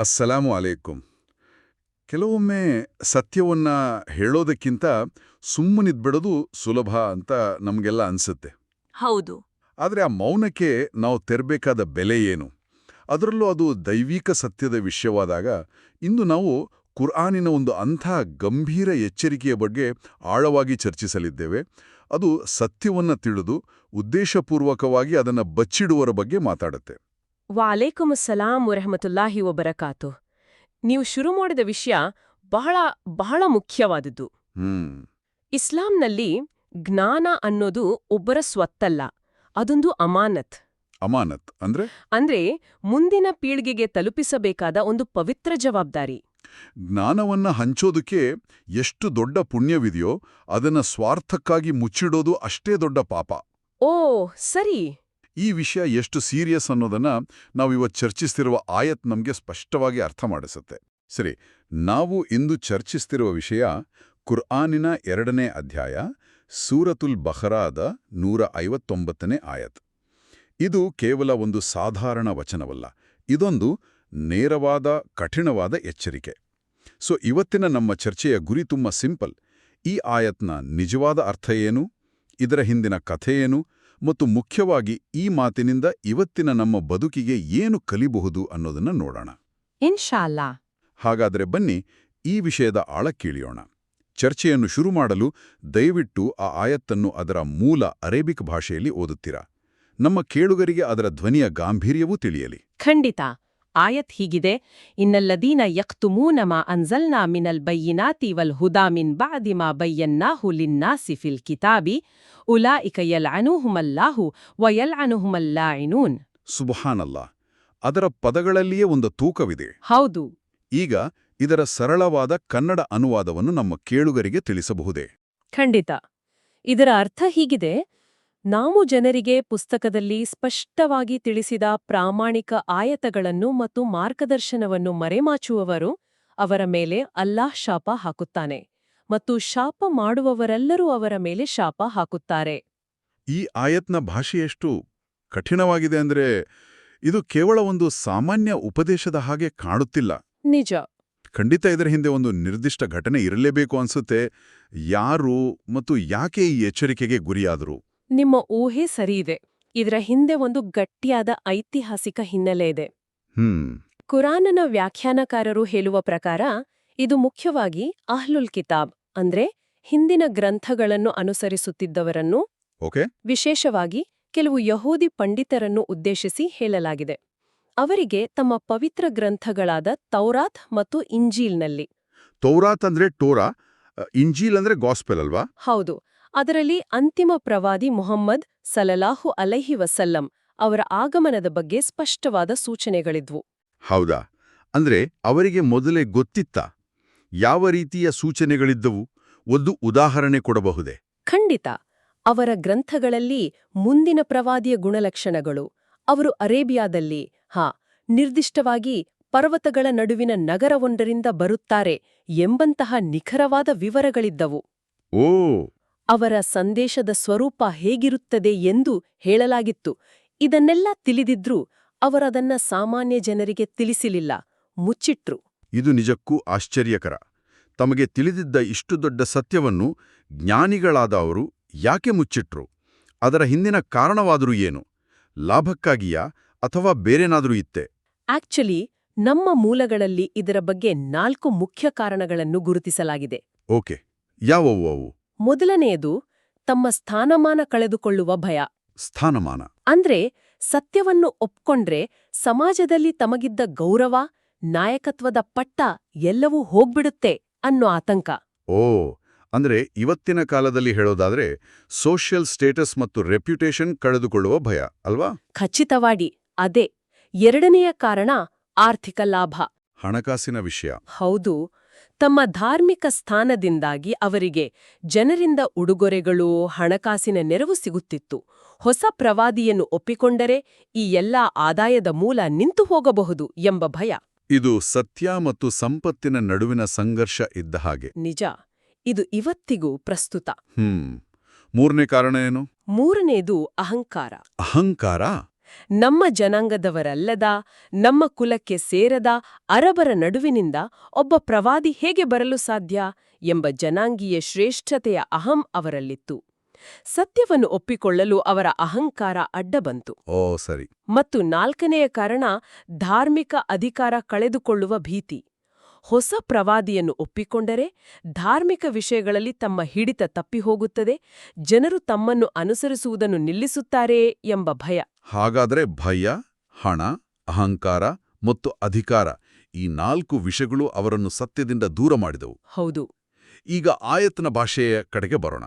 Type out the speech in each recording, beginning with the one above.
ಅಸ್ಸಲಾಮು ಅಲೈಕುಂ ಕೆಲವೊಮ್ಮೆ ಸತ್ಯವನ್ನ ಹೇಳೋದಕ್ಕಿಂತ ಸುಮ್ಮನಿದ್ಬಿಡೋದು ಸುಲಭ ಅಂತ ನಮಗೆಲ್ಲ ಅನ್ಸುತ್ತೆ. ಹೌದು. ಆದರೆ ಆ ಮೌನಕ್ಕೆ ನಾವು ತೆರಬೇಕಾದ ಬೆಲೆ ಏನು? ಅದರಲ್ಲೂ ಅದು ದೈವಿಕ ಸತ್ಯದ ವಿಷಯವಾದಾಗ ಇಂದು ನಾವು ಕುರ್ಆನಿನ ಒಂದು ಅಂಥ ಗಂಭೀರ ಎಚ್ಚರಿಕೆಯ ಬಗ್ಗೆ ಆಳವಾಗಿ ಚರ್ಚಿಸಲಿದ್ದೇವೆ. ಅದು ಸತ್ಯವನ್ನ ತಿಳಿದು ಉದ್ದೇಶಪೂರ್ವಕವಾಗಿ ಅದನ್ನು ಬಚ್ಚಿಡುವರ ಬಗ್ಗೆ ಮಾತಾಡುತ್ತೆ. ವಾಲೇಕುಮ್ ಸಲಾಂ ವರಹಮತುಲ್ಲಾಹಿ ಒಬರಕಾತು ನೀವು ಶುರು ಮಾಡಿದ ವಿಷಯ ಬಹಳ ಬಹಳ ಮುಖ್ಯವಾದದ್ದು. ಇಸ್ಲಾಂನಲ್ಲಿ ಜ್ಞಾನ ಅನ್ನೋದು ಒಬ್ಬರ ಸ್ವತ್ತಲ್ಲ ಅದೊಂದು ಅಮಾನತ್. ಅಮಾನತ್ ಅಂದ್ರೆ? ಅಂದ್ರೆ ಮುಂದಿನ ಪೀಳಿಗೆಗೆ ತಲುಪಿಸಬೇಕಾದ ಒಂದು ಪವಿತ್ರ ಜವಾಬ್ದಾರಿ. ಜ್ಞಾನವನ್ನ ಹಂಚೋದಕ್ಕೆ ಎಷ್ಟು ದೊಡ್ಡ ಪುಣ್ಯವಿದೆಯೋ ಅದನ್ನ ಸ್ವಾರ್ಥಕ್ಕಾಗಿ ಮುಚ್ಚಿಡೋದು ಅಷ್ಟೇ ದೊಡ್ಡ ಪಾಪ. ಓ ಸರಿ. ಈ ವಿಷಯ ಎಷ್ಟು ಸೀರಿಯಸ್ ಅನ್ನೋದನ್ನ ನಾವಿವತ್ತು ಚರ್ಚಿಸ್ತಿರುವ ಆಯತ್ ನಮಗೆ ಸ್ಪಷ್ಟವಾಗಿ ಅರ್ಥ ಮಾಡಿಸುತ್ತೆ. ಸರಿ, ನಾವು ಇಂದು ಚರ್ಚಿಸ್ತಿರುವ ವಿಷಯ ಕುರ್ಆನಿನ ಎರಡನೇ ಅಧ್ಯಾಯ, ಸೂರತುಲ್ ಬಹರಾದ ನೂರ ಐವತ್ತೊಂಬತ್ತನೇ ಆಯತ್. ಇದು ಕೇವಲ ಒಂದು ಸಾಧಾರಣ ವಚನವಲ್ಲ, ಇದೊಂದು ನೇರವಾದ, ಕಠಿಣವಾದ ಎಚ್ಚರಿಕೆ. ಸೊ, ಇವತ್ತಿನ ನಮ್ಮ ಚರ್ಚೆಯ ಗುರಿ ತುಂಬ ಸಿಂಪಲ್. ಈ ಆಯತ್ನ ನಿಜವಾದ ಅರ್ಥ ಏನು? ಇದರ ಹಿಂದಿನ ಕಥೆ ಏನು? ಮತ್ತು ಮುಖ್ಯವಾಗಿ ಈ ಮಾತಿನಿಂದ ಇವತ್ತಿನ ನಮ್ಮ ಬದುಕಿಗೆ ಏನು ಕಲಿಬಹುದು ಅನ್ನೋದನ್ನ ನೋಡೋಣ. ಇನ್ಶಾಲ್ಲಾ. ಹಾಗಾದರೆ ಬನ್ನಿ ಈ ವಿಷಯದ ಆಳಕ್ಕಿಳಿಯೋಣ ಚರ್ಚೆಯನ್ನು ಶುರು ಮಾಡಲು ದಯವಿಟ್ಟು ಆ ಆಯತ್ತನ್ನು ಅದರ ಮೂಲ ಅರೇಬಿಕ್ ಭಾಷೆಯಲ್ಲಿ ಓದುತ್ತೀರಾ. ನಮ್ಮ ಕೇಳುಗರಿಗೆ ಅದರ ಧ್ವನಿಯ ಗಾಂಭೀರ್ಯವೂ ತಿಳಿಯಲಿ. ಖಂಡಿತ. ಆಯತ್ ಹೀಗಿದೆ ಇನ್ನಲ್ಲದೀನ ಯಕ್ತುಮೂನ ಮಾ ಅನ್ಸಲ್ನಾ ಮಿನಲ್ ಬಯ್ಯಿನಾತಿ ವಲ್ ಹುದಾ ಮಿನ್ ಬಾದಿ ಮಾ ಬಯ್ಯನ್ನಾಹು ಲಿನ್ನಾಸಿ ಫಿಲ್ ಕಿತಾಬಿ ಉಲಾಯಿಕ ಅನುಹುಮಲ್ಲಾ ಇನೂನ್ ಸುಬಹಾನಲ್ಲ ಅದರ ಪದಗಳಲ್ಲಿಯೇ ಒಂದು ತೂಕವಿದೆ. ಹೌದು. ಈಗ ಇದರ ಸರಳವಾದ ಕನ್ನಡ ಅನುವಾದವನ್ನು ನಮ್ಮ ಕೇಳುಗರಿಗೆ ತಿಳಿಸಬಹುದೇ? ಖಂಡಿತ. ಇದರ ಅರ್ಥ ಹೀಗಿದೆ ನಾವು ಜನರಿಗೆ ಪುಸ್ತಕದಲ್ಲಿ ಸ್ಪಷ್ಟವಾಗಿ ತಿಳಿಸಿದ ಪ್ರಾಮಾಣಿಕ ಆಯತಗಳನ್ನು ಮತ್ತು ಮಾರ್ಗದರ್ಶನವನ್ನು ಮರೆಮಾಚುವವರು ಅವರ ಮೇಲೆ ಅಲ್ಲಾಹ್ ಶಾಪ ಹಾಕುತ್ತಾನೆ ಮತ್ತು ಶಾಪ ಮಾಡುವವರೆಲ್ಲರೂ ಅವರ ಮೇಲೆ ಶಾಪ ಹಾಕುತ್ತಾರೆ. ಈ ಆಯತ್ನ ಭಾಷೆಯಷ್ಟು ಕಠಿಣವಾಗಿದೆ ಅಂದ್ರೆ ಇದು ಕೇವಲ ಒಂದು ಸಾಮಾನ್ಯ ಉಪದೇಶದ ಹಾಗೆ ಕಾಣುತ್ತಿಲ್ಲ. ನಿಜ. ಖಂಡಿತ ಇದರ ಹಿಂದೆ ಒಂದು ನಿರ್ದಿಷ್ಟ ಘಟನೆ ಇರಲೇಬೇಕು ಅನ್ಸುತ್ತೆ. ಯಾರು ಮತ್ತು ಯಾಕೆ ಈ ಎಚ್ಚರಿಕೆಗೆ ಗುರಿಯಾದರು? ನಿಮ್ಮ ಊಹೆ ಸರಿಯಿದೆ. ಇದರ ಹಿಂದೆ ಒಂದು ಗಟ್ಟಿಯಾದ ಐತಿಹಾಸಿಕ ಹಿನ್ನೆಲೆ ಇದೆ. ಕುರಾನನ ವ್ಯಾಖ್ಯಾನಕಾರರು ಹೇಳುವ ಪ್ರಕಾರ ಇದು ಮುಖ್ಯವಾಗಿ ಅಹ್ಲುಲ್ ಕಿತಾಬ್ ಅಂದ್ರೆ ಹಿಂದಿನ ಗ್ರಂಥಗಳನ್ನು ಅನುಸರಿಸುತ್ತಿದ್ದವರನ್ನು ವಿಶೇಷವಾಗಿ ಕೆಲವು ಯಹೂದಿ ಪಂಡಿತರನ್ನು ಉದ್ದೇಶಿಸಿ ಹೇಳಲಾಗಿದೆ. ಅವರಿಗೆ ತಮ್ಮ ಪವಿತ್ರ ಗ್ರಂಥಗಳಾದ ತೌರಾತ್ ಮತ್ತು ಇಂಜೀಲ್ನಲ್ಲಿ ತೌರಾತ್ ಅಂದ್ರೆ ಟೋರಾ ಇಂಜೀಲ್ ಅಂದ್ರೆ ಗಾಸ್ಪೆಲ್ ಅಲ್ವಾ? ಹೌದು. ಅದರಲ್ಲಿ ಅಂತಿಮ ಪ್ರವಾದಿ ಮೊಹಮ್ಮದ್ ಸಲಲಾಹು ಅಲೈಹಿ ವಸಲ್ಲಂ ಅವರ ಆಗಮನದ ಬಗ್ಗೆ ಸ್ಪಷ್ಟವಾದ ಸೂಚನೆಗಳಿದ್ವು. ಹೌದಾ? ಅಂದ್ರೆ ಅವರಿಗೆ ಮೊದಲೇ ಗೊತ್ತಿತ್ತ ಯಾವ ರೀತಿಯ ಸೂಚನೆಗಳಿದ್ದವು? ಒಂದು ಉದಾಹರಣೆ ಕೊಡಬಹುದೇ? ಖಂಡಿತ. ಅವರ ಗ್ರಂಥಗಳಲ್ಲಿ ಮುಂದಿನ ಪ್ರವಾದಿಯ ಗುಣಲಕ್ಷಣಗಳು ಅವರು ಅರೇಬಿಯಾದಲ್ಲಿ ಹಾ ನಿರ್ದಿಷ್ಟವಾಗಿ ಪರ್ವತಗಳ ನಡುವಿನ ನಗರವೊಂದರಿಂದ ಬರುತ್ತಾರೆ ಎಂಬಂತಹ ನಿಖರವಾದ ವಿವರಗಳಿದ್ದವು. ಓ ಅವರ ಸಂದೇಶದ ಸ್ವರೂಪ ಹೇಗಿರುತ್ತದೆ ಎಂದು ಹೇಳಲಾಗಿತ್ತು. ಇದನ್ನೆಲ್ಲ ತಿಳಿದಿದ್ರೂ ಅವರದನ್ನ ಸಾಮಾನ್ಯ ಜನರಿಗೆ ತಿಳಿಸಿಲಿಲ್ಲ. ಮುಚ್ಚಿಟ್ರು. ಇದು ನಿಜಕ್ಕೂ ಆಶ್ಚರ್ಯಕರ. ತಮಗೆ ತಿಳಿದಿದ್ದ ಇಷ್ಟು ದೊಡ್ಡ ಸತ್ಯವನ್ನು ಜ್ಞಾನಿಗಳಾದ ಅವರು ಯಾಕೆ ಮುಚ್ಚಿಟ್ರು? ಅದರ ಹಿಂದಿನ ಕಾರಣವಾದರೂ ಏನು? ಲಾಭಕ್ಕಾಗಿಯಾ ಅಥವಾ ಬೇರೇನಾದರೂ ಇತ್ತೆ? ಆಕ್ಚುಲಿ ನಮ್ಮ ಮೂಲಗಳಲ್ಲಿ ಇದರ ಬಗ್ಗೆ ನಾಲ್ಕು ಮುಖ್ಯ ಕಾರಣಗಳನ್ನು ಗುರುತಿಸಲಾಗಿದೆ. ಓಕೆ. ಯಾವುವು ಅವು? ಮೊದಲನೆಯದು ತಮ್ಮ ಸ್ಥಾನಮಾನ ಕಳೆದುಕೊಳ್ಳುವ ಭಯ. ಸ್ಥಾನಮಾನ. ಅಂದ್ರೆ ಸತ್ಯವನ್ನು ಒಪ್ಕೊಂಡ್ರೆ ಸಮಾಜದಲ್ಲಿ ತಮಗಿದ್ದ ಗೌರವ ನಾಯಕತ್ವದ ಪಟ್ಟ ಎಲ್ಲವೂ ಹೋಗ್ಬಿಡುತ್ತೆ ಅನ್ನೋ ಆತಂಕ. ಓ ಅಂದ್ರೆ ಇವತ್ತಿನ ಕಾಲದಲ್ಲಿ ಹೇಳೋದಾದ್ರೆ ಸೋಷಿಯಲ್ ಸ್ಟೇಟಸ್ ಮತ್ತು ರೆಪ್ಯುಟೇಷನ್ ಕಳೆದುಕೊಳ್ಳುವ ಭಯ ಅಲ್ವಾ? ಖಚಿತವಾಡಿ ಅದೇ ಎರಡನೆಯ ಕಾರಣ ಆರ್ಥಿಕ ಲಾಭ. ಹಣಕಾಸಿನ ವಿಷಯ. ಹೌದು ತಮ್ಮ ಧಾರ್ಮಿಕ ಸ್ಥಾನದಿಂದಾಗಿ ಅವರಿಗೆ ಜನರಿಂದ ಉಡುಗೊರೆಗಳು ಹಣಕಾಸಿನ ನೆರವು ಸಿಗುತ್ತಿತ್ತು. ಹೊಸ ಪ್ರವಾದಿಯನ್ನು ಒಪ್ಪಿಕೊಂಡರೆ ಈ ಎಲ್ಲಾ ಆದಾಯದ ಮೂಲ ನಿಂತು ಹೋಗಬಹುದು ಎಂಬ ಭಯ. ಇದು ಸತ್ಯ ಮತ್ತು ಸಂಪತ್ತಿನ ನಡುವಿನ ಸಂಘರ್ಷ ಇದ್ದ ಹಾಗೆ. ನಿಜ. ಇದು ಇವತ್ತಿಗೂ ಪ್ರಸ್ತುತ. ಹ್ಮ್. ಮೂರನೇ ಕಾರಣ ಏನು? ಮೂರನೇದು ಅಹಂಕಾರ. ಅಹಂಕಾರ? ನಮ್ಮ ಜನಾಂಗದವರಲ್ಲದ ನಮ್ಮ ಕುಲಕ್ಕೆ ಸೇರದ ಅರಬರ ನಡುವಿನಿಂದ ಒಬ್ಬ ಪ್ರವಾದಿ ಹೇಗೆ ಬರಲು ಸಾಧ್ಯ ಎಂಬ ಜನಾಂಗೀಯ ಶ್ರೇಷ್ಠತೆಯ ಅಹಂ ಅವರಲ್ಲಿತ್ತು. ಸತ್ಯವನ್ನು ಒಪ್ಪಿಕೊಳ್ಳಲು ಅವರ ಅಹಂಕಾರ ಅಡ್ಡಬಂತು. ಓ ಸರಿ. ಮತ್ತು ನಾಲ್ಕನೆಯ ಕಾರಣ ಧಾರ್ಮಿಕ ಅಧಿಕಾರ ಕಳೆದುಕೊಳ್ಳುವ ಭೀತಿ. ಹೊಸ ಪ್ರವಾದಿಯನ್ನು ಒಪ್ಪಿಕೊಂಡರೆ ಧಾರ್ಮಿಕ ವಿಷಯಗಳಲ್ಲಿ ತಮ್ಮ ಹಿಡಿತ ತಪ್ಪಿಹೋಗುತ್ತದೆ ಜನರು ತಮ್ಮನ್ನು ಅನುಸರಿಸುವುದನ್ನು ನಿಲ್ಲಿಸುತ್ತಾರೆಯೇ ಎಂಬ ಭಯ. ಹಾಗಾದ್ರೆ ಭಯ ಹಣ ಅಹಂಕಾರ ಮತ್ತು ಅಧಿಕಾರ ಈ ನಾಲ್ಕು ವಿಷಯಗಳು ಅವರನ್ನು ಸತ್ಯದಿಂದ ದೂರ ಮಾಡಿದವು. ಹೌದು. ಈಗ ಆಯತ್ನ ಭಾಷೆಯ ಕಡೆಗೆ ಬರೋಣ.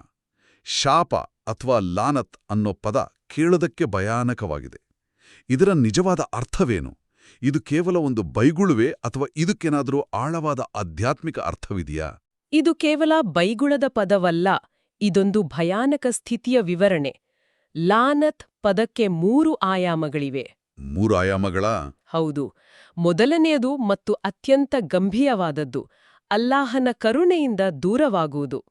ಶಾಪ ಅಥವಾ ಲಾನತ್ ಅನ್ನೋ ಪದ ಕೇಳೋದಕ್ಕೆ ಭಯಾನಕವಾಗಿದೆ. ಇದರ ನಿಜವಾದ ಅರ್ಥವೇನು? ಇದು ಕೇವಲ ಒಂದು ಬೈಗುಳುವೆ ಅಥವಾ ಇದಕ್ಕೇನಾದರೂ ಆಳವಾದ ಆಧ್ಯಾತ್ಮಿಕ ಅರ್ಥವಿದೆಯಾ? ಇದು ಕೇವಲ ಬೈಗುಳದ ಪದವಲ್ಲ ಇದೊಂದು ಭಯಾನಕ ಸ್ಥಿತಿಯ ವಿವರಣೆ. ಲಾನತ್ ಪದಕ್ಕೆ ಮೂರು ಆಯಾಮಗಳಿವೆ. ಮೂರು ಆಯಾಮಗಳ? ಹೌದು. ಮೊದಲನೆಯದು ಮತ್ತು ಅತ್ಯಂತ ಗಂಭೀರವಾದದ್ದು. ಅಲ್ಲಾಹನ ಕರುಣೆಯಿಂದ ದೂರವಾಗುವುದು.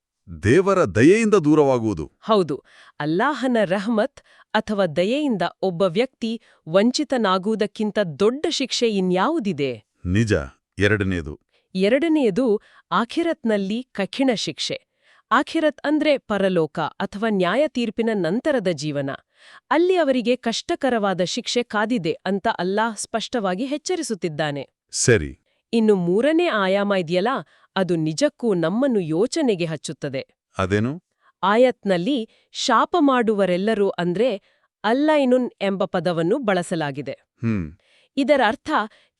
ದೇವರ ದಯೆಯಿಂದ ದೂರವಾಗುವುದು. ಹೌದು. ಅಲ್ಲಾಹನ ರಹಮತ್ ಅಥವಾ ದಯೆಯಿಂದ ಒಬ್ಬ ವ್ಯಕ್ತಿ ವಂಚಿತನಾಗುವುದಕ್ಕಿಂತ ದೊಡ್ಡ ಶಿಕ್ಷೆ ಇನ್ಯಾವುದಿದೆ? ನಿಜ. ಎರಡನೆಯದು. ಎರಡನೆಯದು ಆಖಿರತ್ನಲ್ಲಿ ಕಠಿಣ ಶಿಕ್ಷೆ. ಆಖಿರತ್ ಅಂದ್ರೆ ಪರಲೋಕ ಅಥವಾ ನ್ಯಾಯ ತೀರ್ಪಿನ ನಂತರದ ಜೀವನ. ಅಲ್ಲಿ ಅವರಿಗೆ ಕಷ್ಟಕರವಾದ ಶಿಕ್ಷೆ ಕಾದಿದೆ ಅಂತ ಅಲ್ಲಾಹ್ ಸ್ಪಷ್ಟವಾಗಿ ಎಚ್ಚರಿಸುತ್ತಿದ್ದಾನೆ. ಸರಿ. ಇನ್ನು ಮೂರನೇ ಆಯಾಮ ಇದೆಯಲ್ಲ ಅದು ನಿಜಕ್ಕೂ ನಮ್ಮನ್ನು ಯೋಚನೆಗೆ ಹಚ್ಚುತ್ತದೆ. ಅದೇನು? ಆಯತ್ನಲ್ಲಿ ಶಾಪ ಮಾಡುವರೆಲ್ಲರೂ ಅಂದ್ರೆ ಅಲ್ಲೈನುನ್ ಎಂಬ ಪದವನ್ನು ಬಳಸಲಾಗಿದೆ. ಇದರ ಅರ್ಥ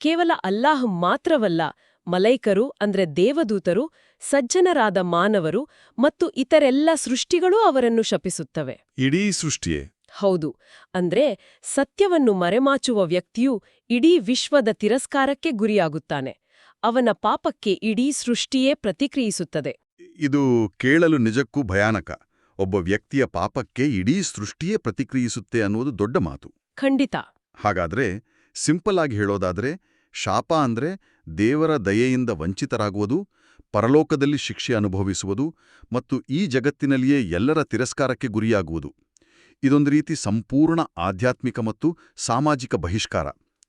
ಕೇವಲ ಅಲ್ಲಾಹ್ ಮಾತ್ರವಲ್ಲ ಮಲೈಕರು ಅಂದ್ರೆ ದೇವದೂತರು ಸಜ್ಜನರಾದ ಮಾನವರು ಮತ್ತು ಇತರೆಲ್ಲ ಸೃಷ್ಟಿಗಳೂ ಅವರನ್ನು ಶಪಿಸುತ್ತವೆ. ಇಡೀ ಸೃಷ್ಟಿಯೇ? ಹೌದು. ಅಂದ್ರೆ ಸತ್ಯವನ್ನು ಮರೆಮಾಚುವ ವ್ಯಕ್ತಿಯು ಇಡೀ ವಿಶ್ವದ ತಿರಸ್ಕಾರಕ್ಕೆ ಗುರಿಯಾಗುತ್ತಾನೆ. ಅವನ ಪಾಪಕ್ಕೆ ಇಡೀ ಸೃಷ್ಟಿಯೇ ಪ್ರತಿಕ್ರಿಯಿಸುತ್ತದೆ. ಇದು ಕೇಳಲು ನಿಜಕ್ಕೂ ಭಯಾನಕ. ಒಬ್ಬ ವ್ಯಕ್ತಿಯ ಪಾಪಕ್ಕೆ ಇಡೀ ಸೃಷ್ಟಿಯೇ ಪ್ರತಿಕ್ರಿಯಿಸುತ್ತೆ ಅನ್ನುವುದು ದೊಡ್ಡ ಮಾತು. ಖಂಡಿತ. ಹಾಗಾದ್ರೆ ಸಿಂಪಲ್ ಆಗಿ ಹೇಳೋದಾದ್ರೆ ಶಾಪ ಅಂದ್ರೆ ದೇವರ ದಯೆಯಿಂದ ವಂಚಿತರಾಗುವುದು ಪರಲೋಕದಲ್ಲಿ ಶಿಕ್ಷೆ ಅನುಭವಿಸುವುದು ಮತ್ತು ಈ ಜಗತ್ತಿನಲ್ಲಿಯೇ ಎಲ್ಲರ ತಿರಸ್ಕಾರಕ್ಕೆ ಗುರಿಯಾಗುವುದು. ಇದೊಂದು ರೀತಿ ಸಂಪೂರ್ಣ ಆಧ್ಯಾತ್ಮಿಕ ಮತ್ತು ಸಾಮಾಜಿಕ ಬಹಿಷ್ಕಾರ.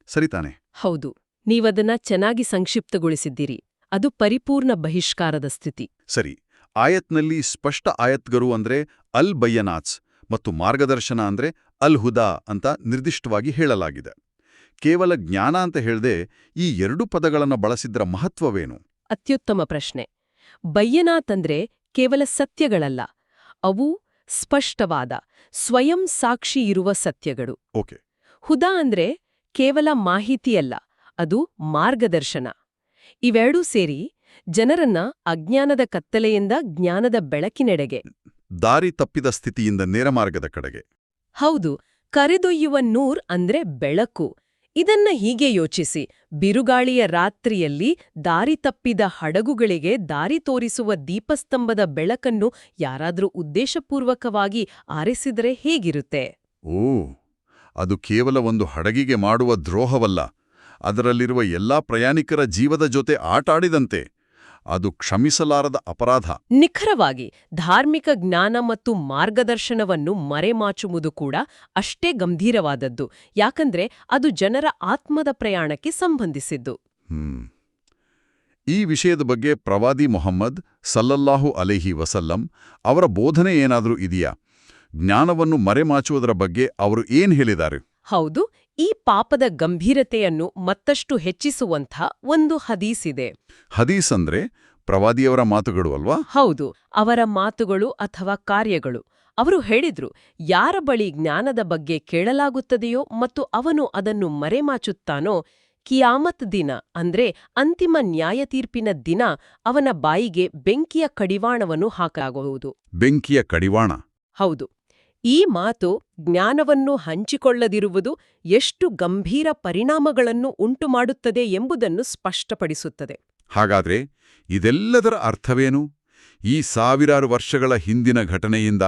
ಸರಿತಾನೆ ಹೌದು. ನೀವದನ್ನ ಚೆನ್ನಾಗಿ ಸಂಕ್ಷಿಪ್ತಗೊಳಿಸಿದ್ದೀರಿ. ಅದು ಪರಿಪೂರ್ಣ ಬಹಿಷ್ಕಾರದ ಸ್ಥಿತಿ. ಸರಿ. ಆಯತ್ನಲ್ಲಿ ಸ್ಪಷ್ಟ ಆಯತ್ಗರು ಅಂದ್ರೆ ಅಲ್ ಬಯ್ಯನಾಥ್ ಮತ್ತು ಮಾರ್ಗದರ್ಶನ ಅಂದ್ರೆ ಅಲ್ ಹುದಾ ಅಂತ ನಿರ್ದಿಷ್ಟವಾಗಿ ಹೇಳಲಾಗಿದೆ. ಕೇವಲ ಜ್ಞಾನ ಅಂತ ಹೇಳದೆ ಈ ಎರಡು ಪದಗಳನ್ನು ಬಳಸಿದ್ರ ಮಹತ್ವವೇನು? ಅತ್ಯುತ್ತಮ ಪ್ರಶ್ನೆ. ಬಯ್ಯನಾತಂದ್ರೆ ಕೇವಲ ಸತ್ಯಗಳಲ್ಲ ಅವು ಸ್ಪಷ್ಟವಾದ ಸ್ವಯಂ ಸಾಕ್ಷಿ ಇರುವ ಸತ್ಯಗಳು. ಓಕೆ. ಹುದಾ ಅಂದ್ರೆ ಕೇವಲ ಮಾಹಿತಿಯಲ್ಲ ಅದು ಮಾರ್ಗದರ್ಶನ. ಇವೆರಡೂ ಸೇರಿ ಜನರನ್ನ ಅಜ್ಞಾನದ ಕತ್ತಲೆಯಿಂದ ಜ್ಞಾನದ ಬೆಳಕಿನೆಡೆಗೆ. ದಾರಿ ತಪ್ಪಿದ ಸ್ಥಿತಿಯಿಂದ ನೇರಮಾರ್ಗದ ಕಡೆಗೆ. ಹೌದು ಕರೆದೊಯ್ಯುವ ನೂರ್ ಅಂದ್ರೆ ಬೆಳಕು. ಇದನ್ನ ಹೀಗೆ ಯೋಚಿಸಿ. ಬಿರುಗಾಳಿಯ ರಾತ್ರಿಯಲ್ಲಿ ದಾರಿ ತಪ್ಪಿದ ಹಡಗುಗಳಿಗೆ ದಾರಿ ತೋರಿಸುವ ದೀಪಸ್ತಂಭದ ಬೆಳಕನ್ನು ಯಾರಾದ್ರೂ ಉದ್ದೇಶಪೂರ್ವಕವಾಗಿ ಆರಿಸಿದರೆ ಹೇಗಿರುತ್ತೆ? ಓ, ಅದು ಕೇವಲ ಒಂದು ಹಡಗಿಗೆ ಮಾಡುವ ದ್ರೋಹವಲ್ಲ. ಅದರಲ್ಲಿರುವ ಎಲ್ಲಾ ಪ್ರಯಾಣಿಕರ ಜೀವದ ಜೊತೆ ಆಟಾಡಿದಂತೆ. ಅದು ಕ್ಷಮಿಸಲಾರದ ಅಪರಾಧ. ನಿಖರವಾಗಿ ಧಾರ್ಮಿಕ ಜ್ಞಾನ ಮತ್ತು ಮಾರ್ಗದರ್ಶನವನ್ನು ಮರೆಮಾಚುವುದು ಕೂಡ ಅಷ್ಟೇ ಗಂಭೀರವಾದದ್ದು. ಯಾಕಂದ್ರೆ ಅದು ಜನರ ಆತ್ಮದ ಪ್ರಯಾಣಕ್ಕೆ ಸಂಬಂಧಿಸಿದ್ದು. ಈ ವಿಷಯದ ಬಗ್ಗೆ ಪ್ರವಾದಿ ಮೊಹಮ್ಮದ್ ಸಲ್ಲಲ್ಲಾಹು ಅಲೈಹಿ ವಸಲ್ಲಂ ಅವರ ಬೋಧನೆ ಏನಾದರೂ ಇದೆಯಾ? ಜ್ಞಾನವನ್ನು ಮರೆಮಾಚುವುದರ ಬಗ್ಗೆ ಅವರು ಏನ್ ಹೇಳಿದ್ದಾರೆ? ಹೌದು ಈ ಪಾಪದ ಗಂಭೀರತೆಯನ್ನು ಮತ್ತಷ್ಟು ಹೆಚ್ಚಿಸುವಂಥ ಒಂದು ಹದೀಸಿದೆ ಹದೀಸ್ ಅಂದ್ರೆ ಪ್ರವಾದಿಯವರ ಮಾತುಗಳು ಅಲ್ವಾ? ಹೌದು ಅವರ ಮಾತುಗಳು ಅಥವಾ ಕಾರ್ಯಗಳು. ಅವರು ಹೇಳಿದ್ರು ಯಾರ ಬಳಿ ಜ್ಞಾನದ ಬಗ್ಗೆ ಕೇಳಲಾಗುತ್ತದೆಯೋ ಮತ್ತು ಅವನು ಅದನ್ನು ಮರೆಮಾಚುತ್ತಾನೋ ಕಿಯಾಮತ್ ದಿನ ಅಂದ್ರೆ ಅಂತಿಮ ನ್ಯಾಯತೀರ್ಪಿನ ದಿನ ಅವನ ಬಾಯಿಗೆ ಬೆಂಕಿಯ ಕಡಿವಾಣವನ್ನು ಹಾಕಲಾಗುವುದು. ಬೆಂಕಿಯ ಕಡಿವಾಣ. ಹೌದು. ಈ ಮಾತು ಜ್ಞಾನವನ್ನು ಹಂಚಿಕೊಳ್ಳದಿರುವುದು ಎಷ್ಟು ಗಂಭೀರ ಪರಿಣಾಮಗಳನ್ನು ಉಂಟುಮಾಡುತ್ತದೆ ಎಂಬುದನ್ನು ಸ್ಪಷ್ಟಪಡಿಸುತ್ತದೆ. ಹಾಗಾದ್ರೆ ಇದೆಲ್ಲದರ ಅರ್ಥವೇನು? ಈ ಸಾವಿರಾರು ವರ್ಷಗಳ ಹಿಂದಿನ ಘಟನೆಯಿಂದ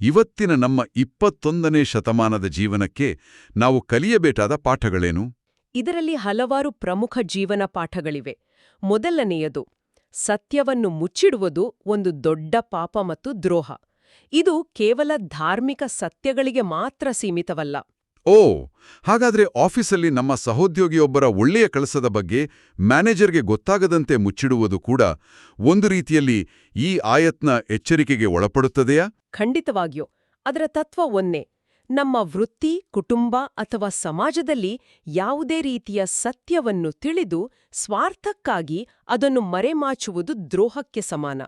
ಇವತ್ತಿನ ನಮ್ಮ ಇಪ್ಪತ್ತೊಂದನೇ ಶತಮಾನದ ಜೀವನಕ್ಕೆ ನಾವು ಕಲಿಯಬೇಕಾದ ಪಾಠಗಳೇನು? ಇದರಲ್ಲಿ ಹಲವಾರು ಪ್ರಮುಖ ಜೀವನ ಪಾಠಗಳಿವೆ. ಮೊದಲನೆಯದು ಸತ್ಯವನ್ನು ಮುಚ್ಚಿಡುವುದು ಒಂದು ದೊಡ್ಡ ಪಾಪ ಮತ್ತು ದ್ರೋಹ. ಇದು ಕೇವಲ ಧಾರ್ಮಿಕ ಸತ್ಯಗಳಿಗೆ ಮಾತ್ರ ಸೀಮಿತವಲ್ಲ. ಓ ಹಾಗಾದ್ರೆ ಆಫೀಸಲ್ಲಿ ನಮ್ಮ ಸಹೋದ್ಯೋಗಿಯೊಬ್ಬರ ಒಳ್ಳೆಯ ಕೆಲಸದ ಬಗ್ಗೆ ಮ್ಯಾನೇಜರ್ಗೆ ಗೊತ್ತಾಗದಂತೆ ಮುಚ್ಚಿಡುವುದು ಕೂಡ ಒಂದು ರೀತಿಯಲ್ಲಿ ಈ ಆಯತ್ನ ಎಚ್ಚರಿಕೆಗೆ ಒಳಪಡುತ್ತದೆಯಾ? ಖಂಡಿತವಾಗಿಯೋ. ಅದರ ತತ್ವ ಒಂದೇ. ನಮ್ಮ ವೃತ್ತಿ ಕುಟುಂಬ ಅಥವಾ ಸಮಾಜದಲ್ಲಿ ಯಾವುದೇ ರೀತಿಯ ಸತ್ಯವನ್ನು ತಿಳಿದು ಸ್ವಾರ್ಥಕ್ಕಾಗಿ ಅದನ್ನು ಮರೆಮಾಚುವುದು ದ್ರೋಹಕ್ಕೆ ಸಮಾನ.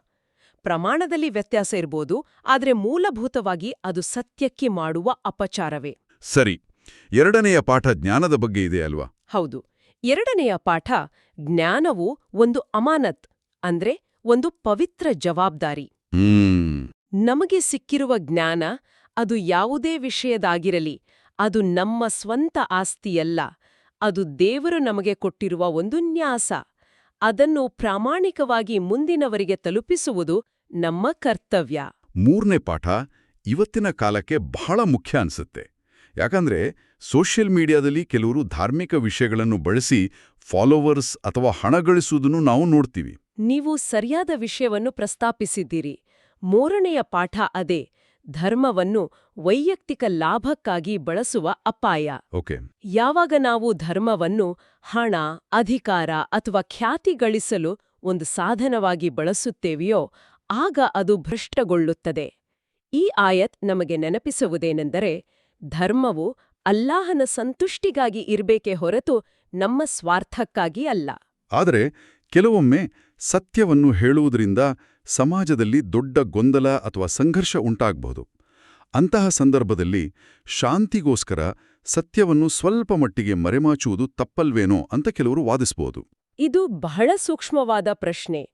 ಪ್ರಮಾಣದಲ್ಲಿ ವ್ಯತ್ಯಾಸ ಇರ್ಬೋದು ಆದರೆ ಮೂಲಭೂತವಾಗಿ ಅದು ಸತ್ಯಕ್ಕೆ ಮಾಡುವ ಅಪಚಾರವೇ. ಸರಿ ಎರಡನೆಯ ಪಾಠ ಜ್ಞಾನದ ಬಗ್ಗೆ ಇದೆ ಅಲ್ವಾ? ಹೌದು ಎರಡನೆಯ ಪಾಠ ಜ್ಞಾನವು ಒಂದು ಅಮಾನತ್ ಅಂದ್ರೆ ಒಂದು ಪವಿತ್ರ ಜವಾಬ್ದಾರಿ. ನಮಗೆ ಸಿಕ್ಕಿರುವ ಜ್ಞಾನ ಅದು ಯಾವುದೇ ವಿಷಯದಾಗಿರಲಿ ಅದು ನಮ್ಮ ಸ್ವಂತ ಆಸ್ತಿಯಲ್ಲ ಅದು ದೇವರು ನಮಗೆ ಕೊಟ್ಟಿರುವ ಒಂದು ನ್ಯಾಸ. ಅದನ್ನು ಪ್ರಾಮಾಣಿಕವಾಗಿ ಮುಂದಿನವರಿಗೆ ತಲುಪಿಸುವುದು ನಮ್ಮ ಕರ್ತವ್ಯ. ಮೂರನೇ ಪಾಠ ಇವತ್ತಿನ ಕಾಲಕ್ಕೆ ಬಹಳ ಮುಖ್ಯ ಅನ್ಸುತ್ತೆ. ಯಾಕಂದ್ರೆ ಸೋಷಿಯಲ್ ಮೀಡಿಯಾದಲ್ಲಿ ಕೆಲವರು ಧಾರ್ಮಿಕ ವಿಷಯಗಳನ್ನು ಬಳಸಿ ಫಾಲೋವರ್ಸ್ ಅಥವಾ ಹಣ ಗಳಿಸುವುದನ್ನು ನಾವು ನೋಡ್ತೀವಿ. ನೀವು ಸರಿಯಾದ ವಿಷಯವನ್ನು ಪ್ರಸ್ತಾಪಿಸಿದ್ದೀರಿ. ಮೂರನೆಯ ಪಾಠ ಅದೇ. ಧರ್ಮವನ್ನು ವೈಯಕ್ತಿಕ ಲಾಭಕ್ಕಾಗಿ ಬಳಸುವ ಅಪಾಯ. ಓಕೆ. ಯಾವಾಗ ನಾವು ಧರ್ಮವನ್ನು ಹಣ ಅಧಿಕಾರ ಅಥವಾ ಖ್ಯಾತಿ ಗಳಿಸಲು ಒಂದು ಸಾಧನವಾಗಿ ಬಳಸುತ್ತೇವೆಯೋ ಆಗ ಅದು ಭ್ರಷ್ಟಗೊಳ್ಳುತ್ತದೆ. ಈ ಆಯತ್ ನಮಗೆ ನೆನಪಿಸುವುದೇನೆಂದರೆ ಧರ್ಮವು ಅಲ್ಲಾಹನ ಸಂತುಷ್ಟಿಗಾಗಿ ಇರಬೇಕೆ ಹೊರತು ನಮ್ಮ ಸ್ವಾರ್ಥಕ್ಕಾಗಿ ಅಲ್ಲ. ಆದರೆ ಕೆಲವೊಮ್ಮೆ ಸತ್ಯವನ್ನು ಹೇಳುವುದರಿಂದ ಸಮಾಜದಲ್ಲಿ ದೊಡ್ಡ ಗೊಂದಲ ಅಥವಾ ಸಂಘರ್ಷ ಉಂಟಾಗಬಹುದು. ಅಂತಹ ಸಂದರ್ಭದಲ್ಲಿ ಶಾಂತಿಗೋಸ್ಕರ ಸತ್ಯವನ್ನು ಸ್ವಲ್ಪ ಮಟ್ಟಿಗೆ ಮರೆಮಾಚುವುದು ತಪ್ಪಲ್ವೇನೋ ಅಂತ ಕೆಲವರು ವಾದಿಸಬಹುದು ಇದು ಬಹಳ ಸೂಕ್ಷ್ಮವಾದ ಪ್ರಶ್ನೆ.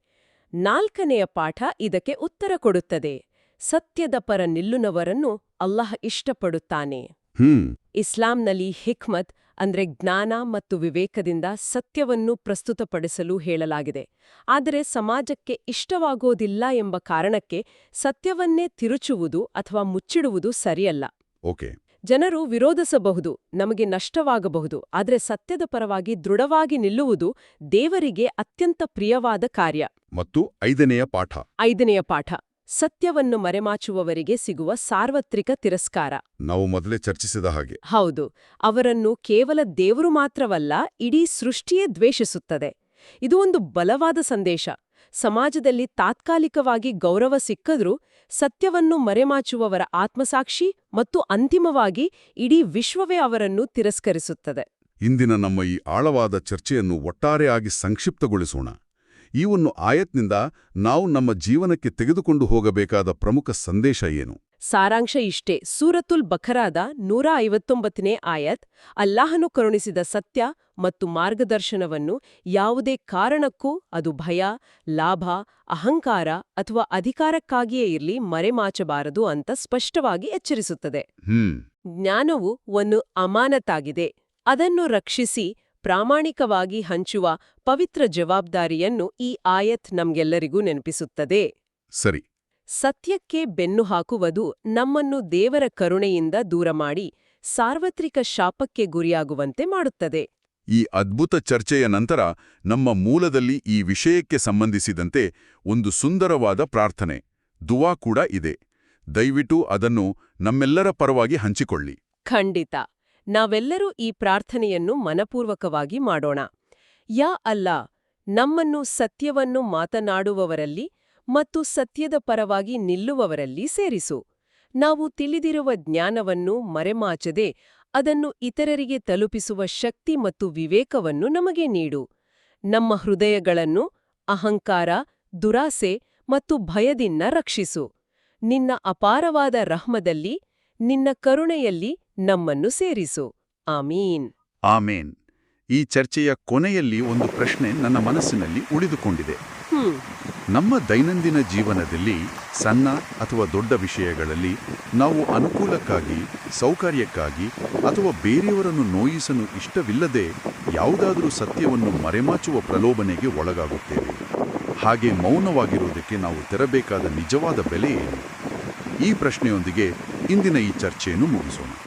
ನಾಲ್ಕನೆಯ ಪಾಠ ಇದಕ್ಕೆ ಉತ್ತರ ಕೊಡುತ್ತದೆ. ಸತ್ಯದ ಪರ ನಿಲ್ಲುನವರನ್ನು ಅಲ್ಲಾಹ ಇಷ್ಟಪಡುತ್ತಾನೆ. ಹ್ಮ್. ಇಸ್ಲಾಂನಲ್ಲಿ ಹಿಕ್ಮತ್ ಅಂದ್ರೆ ಜ್ಞಾನ ಮತ್ತು ವಿವೇಕದಿಂದ ಸತ್ಯವನ್ನು ಪ್ರಸ್ತುತಪಡಿಸಲು ಹೇಳಲಾಗಿದೆ. ಆದರೆ ಸಮಾಜಕ್ಕೆ ಇಷ್ಟವಾಗೋದಿಲ್ಲ ಎಂಬ ಕಾರಣಕ್ಕೆ ಸತ್ಯವನ್ನೇ ತಿರುಚುವುದು ಅಥವಾ ಮುಚ್ಚಿಡುವುದು ಸರಿಯಲ್ಲ. ಓಕೆ. ಜನರು ವಿರೋಧಿಸಬಹುದು ನಮಗೆ ನಷ್ಟವಾಗಬಹುದು ಆದರೆ ಸತ್ಯದ ಪರವಾಗಿ ದೃಢವಾಗಿ ನಿಲ್ಲುವುದು ದೇವರಿಗೆ ಅತ್ಯಂತ ಪ್ರಿಯವಾದ ಕಾರ್ಯ. ಮತ್ತು ಐದನೆಯ ಪಾಠ. ಐದನೆಯ ಪಾಠ. ಸತ್ಯವನ್ನು ಮರೆಮಾಚುವವರಿಗೆ ಸಿಗುವ ಸಾರ್ವತ್ರಿಕ ತಿರಸ್ಕಾರ. ನಾವು ಮೊದಲೇ ಚರ್ಚಿಸಿದ ಹಾಗೆ. ಹೌದು ಅವರನ್ನು ಕೇವಲ ದೇವರು ಮಾತ್ರವಲ್ಲ ಇಡೀ ಸೃಷ್ಟಿಯೇ ದ್ವೇಷಿಸುತ್ತದೆ. ಇದು ಒಂದು ಬಲವಾದ ಸಂದೇಶ. ಸಮಾಜದಲ್ಲಿ ತಾತ್ಕಾಲಿಕವಾಗಿ ಗೌರವ ಸಿಕ್ಕದ್ರೂ ಸತ್ಯವನ್ನು ಮರೆಮಾಚುವವರ ಆತ್ಮಸಾಕ್ಷಿ ಮತ್ತು ಅಂತಿಮವಾಗಿ ಇಡೀ ವಿಶ್ವವೇ ಅವರನ್ನು ತಿರಸ್ಕರಿಸುತ್ತದೆ. ಇಂದಿನ ನಮ್ಮ ಈ ಆಳವಾದ ಚರ್ಚೆಯನ್ನು ಒಟ್ಟಾರೆಯಾಗಿ ಸಂಕ್ಷಿಪ್ತಗೊಳಿಸೋಣ. ಈ ಒಂದು ಆಯತ್ನಿಂದ ನಾವು ನಮ್ಮ ಜೀವನಕ್ಕೆ ತೆಗೆದುಕೊಂಡು ಹೋಗಬೇಕಾದ ಪ್ರಮುಖ ಸಂದೇಶ ಏನು? ಸಾರಾಂಶ ಇಷ್ಟೇ. ಸೂರತುಲ್ ಬಖರಾದ ನೂರ ಐವತ್ತೊಂಬತ್ತನೇ ಆಯತ್ ಅಲ್ಲಾಹನು ಕರುಣಿಸಿದ ಸತ್ಯ ಮತ್ತು ಮಾರ್ಗದರ್ಶನವನ್ನು ಯಾವುದೇ ಕಾರಣಕ್ಕೂ ಅದು ಭಯ ಲಾಭ ಅಹಂಕಾರ ಅಥವಾ ಅಧಿಕಾರಕ್ಕಾಗಿಯೇ ಇರಲಿ ಮರೆಮಾಚಬಾರದು ಅಂತ ಸ್ಪಷ್ಟವಾಗಿ ಎಚ್ಚರಿಸುತ್ತದೆ. ಜ್ಞಾನವು ಒಂದು ಅಮಾನತಾಗಿದೆ. ಅದನ್ನು ರಕ್ಷಿಸಿ ಪ್ರಾಮಾಣಿಕವಾಗಿ ಹಂಚುವ ಪವಿತ್ರ ಜವಾಬ್ದಾರಿಯನ್ನು ಈ ಆಯತ್ ನಮ್ಗೆಲ್ಲರಿಗೂ ನೆನಪಿಸುತ್ತದೆ. ಸರಿ. ಸತ್ಯಕ್ಕೆ ಬೆನ್ನು ಹಾಕುವುದು ನಮ್ಮನ್ನು ದೇವರ ಕರುಣೆಯಿಂದ ದೂರ ಮಾಡಿ ಸಾರ್ವತ್ರಿಕ ಶಾಪಕ್ಕೆ ಗುರಿಯಾಗುವಂತೆ ಮಾಡುತ್ತದೆ. ಈ ಅದ್ಭುತ ಚರ್ಚೆಯ ನಂತರ ನಮ್ಮ ಮೂಲದಲ್ಲಿ ಈ ವಿಷಯಕ್ಕೆ ಸಂಬಂಧಿಸಿದಂತೆ ಒಂದು ಸುಂದರವಾದ ಪ್ರಾರ್ಥನೆ ದುವಾ ಕೂಡ ಇದೆ. ದಯವಿಟ್ಟು ಅದನ್ನು ನಮ್ಮೆಲ್ಲರ ಪರವಾಗಿ ಹಂಚಿಕೊಳ್ಳಿ. ಖಂಡಿತ. ನಾವೆಲ್ಲರೂ ಈ ಪ್ರಾರ್ಥನೆಯನ್ನು ಮನಪೂರ್ವಕವಾಗಿ ಮಾಡೋಣ. ಯಾ ಅಲ್ಲ, ನಮ್ಮನ್ನು ಸತ್ಯವನ್ನು ಮಾತನಾಡುವವರಲ್ಲಿ ಮತ್ತು ಸತ್ಯದ ಪರವಾಗಿ ನಿಲ್ಲುವವರಲ್ಲಿ ಸೇರಿಸು. ನಾವು ತಿಳಿದಿರುವ ಜ್ಞಾನವನ್ನು ಮರೆಮಾಚದೆ ಅದನ್ನು ಇತರರಿಗೆ ತಲುಪಿಸುವ ಶಕ್ತಿ ಮತ್ತು ವಿವೇಕವನ್ನು ನಮಗೆ ನೀಡು. ನಮ್ಮ ಹೃದಯಗಳನ್ನು ಅಹಂಕಾರ, ದುರಾಸೆ ಮತ್ತು ಭಯದಿಂದ ರಕ್ಷಿಸು. ನಿನ್ನ ಅಪಾರವಾದ ರಹ್ಮದಲ್ಲಿ, ನಿನ್ನ ಕರುಣೆಯಲ್ಲಿ ನಮ್ಮನ್ನು ಸೇರಿಸು. ಆಮೀನ್. ಆಮೇನ್. ಈ ಚರ್ಚೆಯ ಕೊನೆಯಲ್ಲಿ ಒಂದು ಪ್ರಶ್ನೆ ನನ್ನ ಮನಸ್ಸಿನಲ್ಲಿ ಉಳಿದುಕೊಂಡಿದೆ. ನಮ್ಮ ದೈನಂದಿನ ಜೀವನದಲ್ಲಿ ಸಣ್ಣ ಅಥವಾ ದೊಡ್ಡ ವಿಷಯಗಳಲ್ಲಿ ನಾವು ಅನುಕೂಲಕ್ಕಾಗಿ ಸೌಕರ್ಯಕ್ಕಾಗಿ ಅಥವಾ ಬೇರೆಯವರನ್ನು ನೋಯಿಸಲು ಇಷ್ಟವಿಲ್ಲದೆ ಯಾವುದಾದರೂ ಸತ್ಯವನ್ನು ಮರೆಮಾಚುವ ಪ್ರಲೋಭನೆಗೆ ಒಳಗಾಗುತ್ತೇವೆ. ಹಾಗೆ ಮೌನವಾಗಿರುವುದಕ್ಕೆ ನಾವು ತೆರಬೇಕಾದ ನಿಜವಾದ ಬೆಲೆ ಏನು? ಈ ಪ್ರಶ್ನೆಯೊಂದಿಗೆ ಇಂದಿನ ಈ ಚರ್ಚೆಯನ್ನು ಮುಗಿಸೋಣ.